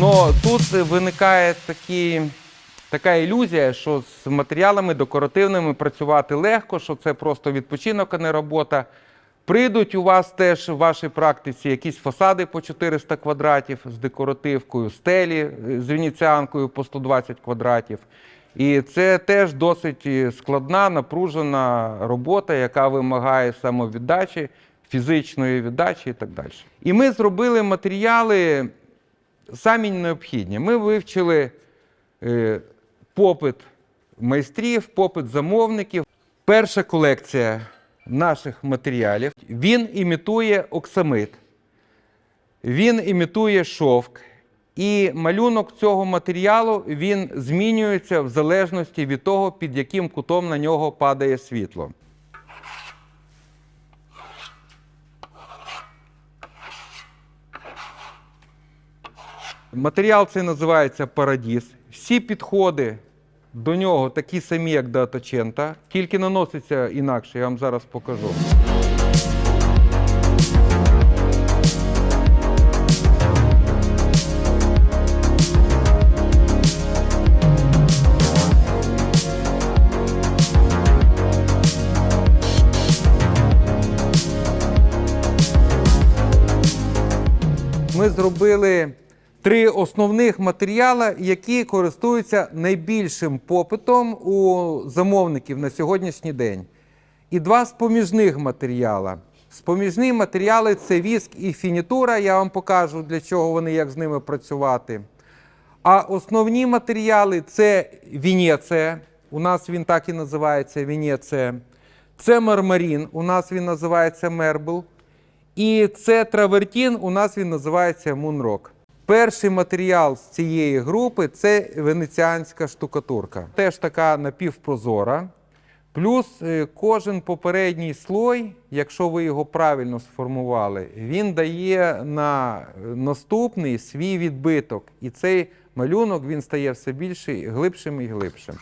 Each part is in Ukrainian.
Но тут виникає такі, така ілюзія, що з матеріалами декоративними працювати легко, що це просто відпочинок, а не робота. Прийдуть у вас теж в вашій практиці якісь фасади по 400 квадратів з декоративкою, стелі е, з венеціанкою по 120 квадратів. І це теж досить е, складна, напружена робота, яка вимагає самовіддачі, фізичної віддачі і так далі. І ми зробили матеріали самі необхідні. Ми вивчили е, попит майстрів, попит замовників. Перша колекція наших матеріалів він імітує оксамит, він імітує шовк. І малюнок цього матеріалу він змінюється в залежності від того, під яким кутом на нього падає світло. Матеріал цей називається Парадіс. Всі підходи до нього такі самі, як до Атачента, тільки наноситься інакше, я вам зараз покажу. Ми зробили три основних матеріали, які користуються найбільшим попитом у замовників на сьогоднішній день. І два споміжних матеріали. Споміжні матеріали це віск і фінітура. Я вам покажу, для чого вони, як з ними працювати. А основні матеріали це Венеція. У нас він так і називається Венеція. Це мармарин, у нас він називається мербл. І це травертін, у нас він називається Мунрок. Перший матеріал з цієї групи це венеціанська штукатурка. Теж така напівпрозора. Плюс е, кожен попередній слой, якщо ви його правильно сформували, він дає на е, наступний свій відбиток. І цей малюнок він стає все більше, глибшим і глибшим.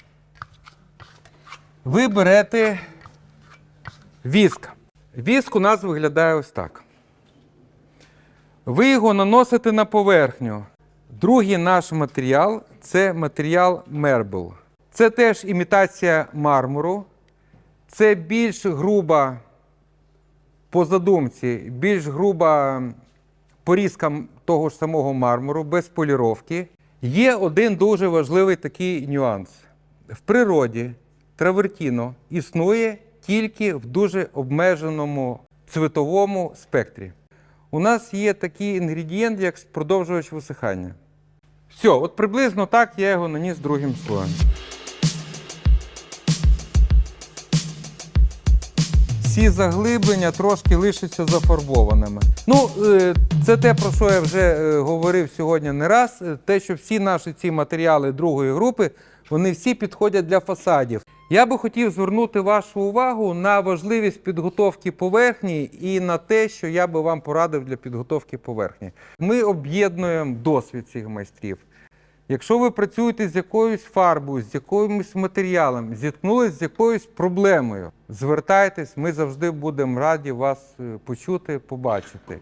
Ви берете віск. Віск у нас виглядає ось так. Ви його наносите на поверхню. Другий наш матеріал це матеріал мербл. Це теж імітація мармуру. Це більш груба по задумці, більш груба порізка того ж самого мармуру, без поліровки. Є один дуже важливий такий нюанс. В природі травертіно існує тільки в дуже обмеженому цветовому спектрі. У нас є такий інгредієнт, як продовжувач висихання. Все, от приблизно так я його наніс другим слоєм. Всі заглиблення трошки лишаться зафарбованими. Ну, е, це те, про що я вже е, говорив сьогодні не раз. е, Те, що всі наші ці матеріали другої групи, вони всі підходять для фасадів. Я би хотів звернути вашу увагу на важливість підготовки поверхні і на те, що я би вам порадив для підготовки поверхні. Ми об'єднуємо досвід цих майстрів. Якщо ви працюєте з якоюсь фарбою, з якимось матеріалом, зіткнулись з якоюсь проблемою, звертайтесь, ми завжди будемо раді вас е, почути, побачити.